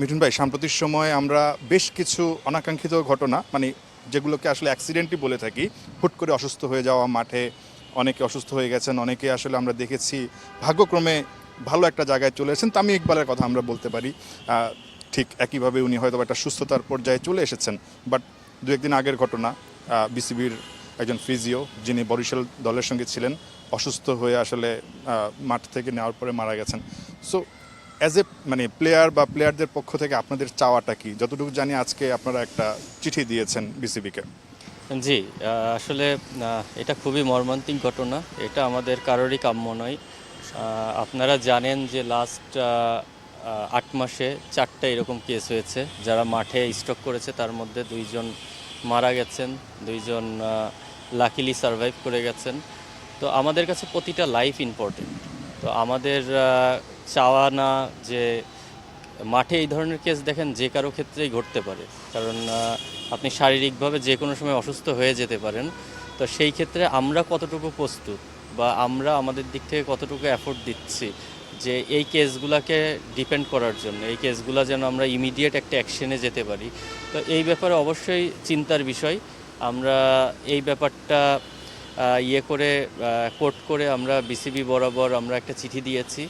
মিঠুন ভাই, সাম্প্রতিক সময়ে আমরা বেশ কিছু অনাকাঙ্ক্ষিত ঘটনা মানে যেগুলোকে আসলে অ্যাক্সিডেন্টই বলে থাকি, হুট করে অসুস্থ হয়ে যাওয়া মাঠে, অনেকে অসুস্থ হয়ে গেছেন, অনেকে আসলে আমরা দেখেছি ভাগ্যক্রমে ভালো একটা জায়গায় চলে এসেছেন। তামি ইকবালের কথা আমরা বলতে পারি ঠিক একইভাবে উনি হয়তো একটা সুস্থতার পর্যায়ে চলে এসেছেন। বাট দু একদিন আগের ঘটনা বিসিবির একজন ফিজিও, যিনি বরিশাল দলের সঙ্গে ছিলেন, অসুস্থ হয়ে আসলে মাঠ থেকে নেওয়ার পরে মারা গেছেন। সো অ্যাজ এ মানে প্লেয়ার বা প্লেয়ারদের পক্ষ থেকে আপনাদের চাওয়াটা কি? যতটুকু জানি আজকে আপনারা একটা চিঠি দিয়েছেন বিসিবিকে জি আসলে এটা খুবই মর্মান্তিক ঘটনা। এটা আমাদের কারোরই কাম্য নয়। আপনারা জানেন যে লাস্ট আট মাসে চারটা এরকম কেস হয়েছে। যারা মাঠে স্ট্রোক করেছে, তার মধ্যে দুইজন মারা গেছেন, দুইজন লাকিলি সারভাইভ করে গেছেন। তো আমাদের কাছে প্রতিটা লাইফ ইম্পর্টেন্ট তো আমাদের চাওয়া না যে মাঠে এই ধরনের কেস দেখেন যে কারও ক্ষেত্রেই ঘটতে পারে। কারণ আপনি শারীরিকভাবে যে কোনো সময় অসুস্থ হয়ে যেতে পারেন। তো সেই ক্ষেত্রে আমরা কতটুকু প্রস্তুত বা আমরা আমাদের দিক থেকে কতটুকু এফোর্ট দিচ্ছি যে এই কেসগুলোকে ডিপেন্ড করার জন্য, এই কেসগুলো যেন আমরা ইমিডিয়েট একটা অ্যাকশনে যেতে পারি। তো এই ব্যাপারে অবশ্যই চিন্তার বিষয়। আমরা এই ব্যাপারটা ইয়ে করে কোর্ট করে আমরা বিসিবি বরাবর আমরা একটা চিঠি দিয়েছি।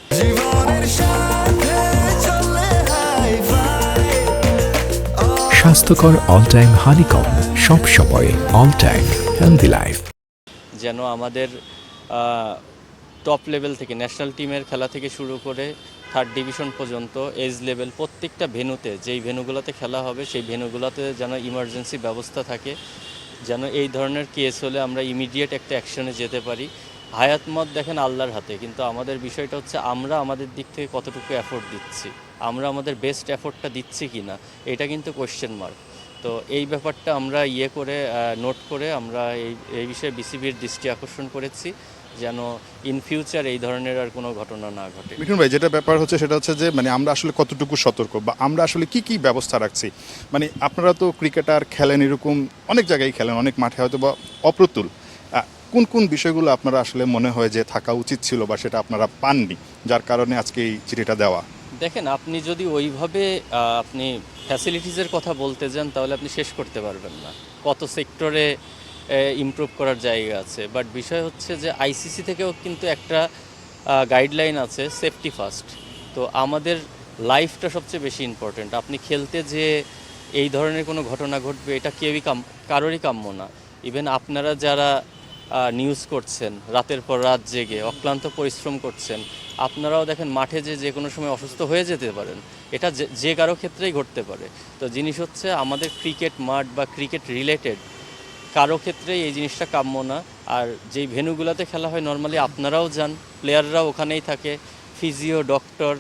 স্বাস্থ্যকর অল টাইম হানিকম সব সময় অল টাইম হেলদি লাইফ যেন আমাদের টপ লেভেল থেকে ন্যাশনাল টিমের খেলা থেকে শুরু করে থার্ড ডিভিশন পর্যন্ত এজ লেভেল প্রত্যেকটা ভেনুতে যেই ভেনুগুলোতে খেলা হবে সেই ভেনুগুলোতে যেন ইমার্জেন্সি ব্যবস্থা থাকে। যেন এই ধরনের কেস হলে আমরা ইমিডিয়েট একটা অ্যাকশনে যেতে পারি। হায়াত মত দেখেন আল্লাহর হাতে, কিন্তু আমাদের বিষয়টা হচ্ছে আমরা আমাদের দিক থেকে কতটুকু অ্যাফোর্ড দিচ্ছি? আমরা আমাদের বেস্ট অ্যাফোর্ডটা দিচ্ছি কি না এটা কিন্তু কোয়েশ্চেন মার্ক তো এই ব্যাপারটা আমরা ইয়ে করে নোট করে আমরা এই এই বিষয়ে বিসিবির দৃষ্টি আকর্ষণ করেছি। যেন ইন ফিউচার এই ধরনের আর কোনো ঘটনা না ঘটে। মিঠুন ভাই যেটা ব্যাপার হচ্ছে সেটা হচ্ছে যে মানে আমরা আসলে কতটুকু সতর্ক বা আমরা আসলে কি কি ব্যবস্থা রাখছি? মানে আপনারা তো ক্রিকেটার খেলেন এরকম অনেক জায়গায় খেলেন অনেক মাঠে হয়তো বা অপ্রতুল। কোন কোন বিষয়গুলো আপনারা আসলে মনে হয় যে থাকা উচিত ছিল বা সেটা আপনারা পাননি যার কারণে আজকে এই চিঠিটা দেওয়া? দেখেন আপনি যদি ওইভাবে আপনি ফ্যাসিলিটিসের কথা বলতে যান তাহলে আপনি শেষ করতে পারবেন না। কত সেক্টরে ইমপ্রুভ করার জায়গা আছে। বাট বিষয় হচ্ছে যে আইসিসি থেকেও কিন্তু একটা গাইডলাইন আছে সেফটি ফার্স্ট তো আমাদের লাইফটা সবচেয়ে বেশি ইম্পর্ট্যান্ট আপনি খেলতে যে এই ধরনের কোনো ঘটনা ঘটবে, এটা কেউই কাম, কারোরই কাম্য না। ইভেন আপনারা যারা নিউজ করছেন, রাতের পর রাত জেগে, অক্লান্ত পরিশ্রম করছেন, আপনারাও দেখেন মাঠে যে যে কোনো সময় অসুস্থ হয়ে যেতে পারেন। এটা যে কারও ক্ষেত্রেই ঘটতে পারে। তো জিনিস হচ্ছে আমাদের ক্রিকেট মাঠ বা ক্রিকেট রিলেটেড কারও ক্ষেত্রে এই জিনিসটা কাম্য না। আর যেই ভেনুগুলোতে খেলা হয় নর্মালি আপনারাও যান প্লেয়াররাও ওখানেই থাকে ফিজিও ডক্টর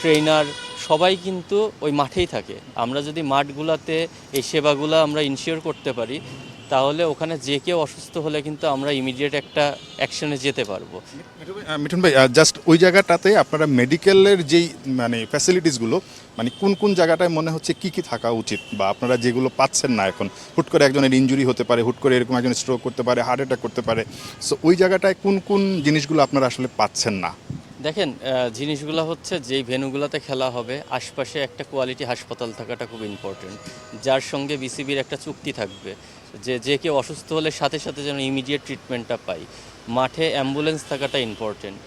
ট্রেনার সবাই কিন্তু ওই মাঠেই থাকে। আমরা যদি মাঠগুলোতে এই সেবাগুলো আমরা ইনশিওর করতে পারি তাহলে ওখানে যে কেউ অসুস্থ হলে কিন্তু আমরা ইমিডিয়েট একটা অ্যাকশনে যেতে পারব। মিঠুন ভাই জাস্ট ওই জায়গাটাতে আপনারা মেডিকেলের যেই মানে ফ্যাসিলিটিসগুলো মানে কোন কোন জায়গাটায় মনে হচ্ছে কি কি থাকা উচিত? বা আপনারা যেগুলো পাচ্ছেন না এখন হুট করে একজনের ইনজুরি হতে পারে হুট করে এরকম একজন স্ট্রোক করতে পারে হার্ট অ্যাটাক করতে পারে সো ওই জায়গাটায় কোন কোন জিনিসগুলো আপনারা আসলে পাচ্ছেন না? দেখেন জিনিসগুলো হচ্ছে যেই ভেনুগুলোতে খেলা হবে আশপাশে একটা কোয়ালিটি হাসপাতাল থাকাটা খুব ইম্পর্টেন্ট যার সঙ্গে বিসিবির একটা চুক্তি থাকবে। যে যে কেউ অসুস্থ হলে সাথে সাথে যেন ইমিডিয়েট ট্রিটমেন্টটা পাই। মাঠে অ্যাম্বুলেন্স থাকাটা ইম্পর্টেন্ট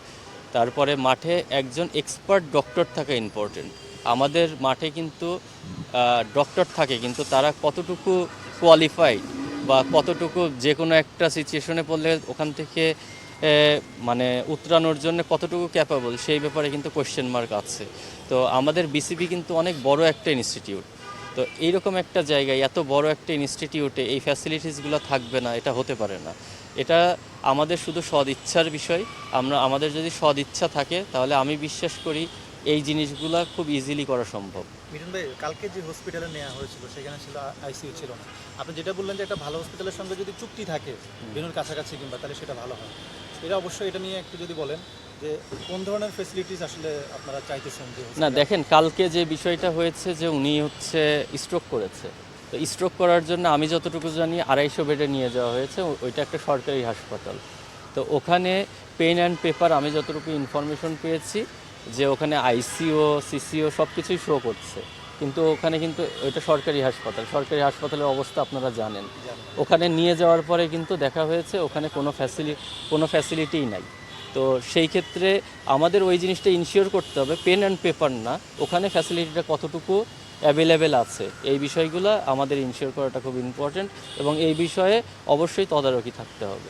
তারপরে মাঠে একজন এক্সপার্ট ডক্টর থাকা ইম্পর্টেন্ট আমাদের মাঠে কিন্তু ডক্টর থাকে, কিন্তু তারা কতটুকু কোয়ালিফাইড বা কতটুকু যে কোনো একটা সিচুয়েশনে পড়লে ওখান থেকে মানে উতরানোর জন্য কতটুকু ক্যাপাবল সেই ব্যাপারে কিন্তু কোয়েশ্চেন মার্ক আছে। তো আমাদের বিসিবি কিন্তু অনেক বড় একটা ইনস্টিটিউট তো এইরকম একটা জায়গায় এত বড় একটা ইনস্টিটিউটে এই ফ্যাসিলিটিসগুলো থাকবে না এটা হতে পারে না। এটা আমাদের শুধু সদিচ্ছার বিষয় আমরা আমাদের যদি সদিচ্ছা থাকে তাহলে আমি বিশ্বাস করি এই জিনিসগুলো খুব ইজিলি করা সম্ভব। মিঠুন ভাই কালকে যে হসপিটালে নেওয়া হয়েছিল সেখানে ছিল আইসিইউ ছিল না। আপনি যেটা বললেন যে একটা ভালো হসপিটালের সঙ্গে যদি চুক্তি থাকে বেনুর কাছাকাছি কিংবা তাহলে সেটা ভালো হয়। এটা অবশ্যই এটা নিয়ে একটু যদি বলেন যে কোন ধরনের ফেসিলিটিস আসলে আপনারা চাইতেছেন না দেখেন কালকে যে বিষয়টা হয়েছে যে উনি হচ্ছে স্ট্রোক করেছে। তো স্ট্রোক করার জন্য আমি যতটুকু জানি আড়াইশো বেডে নিয়ে যাওয়া হয়েছে ওইটা একটা সরকারি হাসপাতাল। তো ওখানে পেন অ্যান্ড পেপার আমি যতটুকু ইনফরমেশন পেয়েছি যে ওখানে আইসিও সিসিও সব কিছুই শো করছে। কিন্তু ওখানে কিন্তু ওইটা সরকারি হাসপাতাল। সরকারি হাসপাতালের অবস্থা আপনারা জানেন। ওখানে নিয়ে যাওয়ার পরে কিন্তু দেখা হয়েছে ওখানে কোনো ফ্যাসিলি কোনো ফ্যাসিলিটিই নাই। তো সেই ক্ষেত্রে আমাদের ওই জিনিসটা ইনশিওর করতে হবে পেন অ্যান্ড পেপার না। ওখানে ফ্যাসিলিটিটা কতটুকু অ্যাভেলেবেল আছে, এই বিষয়গুলো আমাদের ইনশিওর করাটা খুব ইম্পর্ট্যান্ট এবং এই বিষয়ে অবশ্যই তদারকি থাকতে হবে।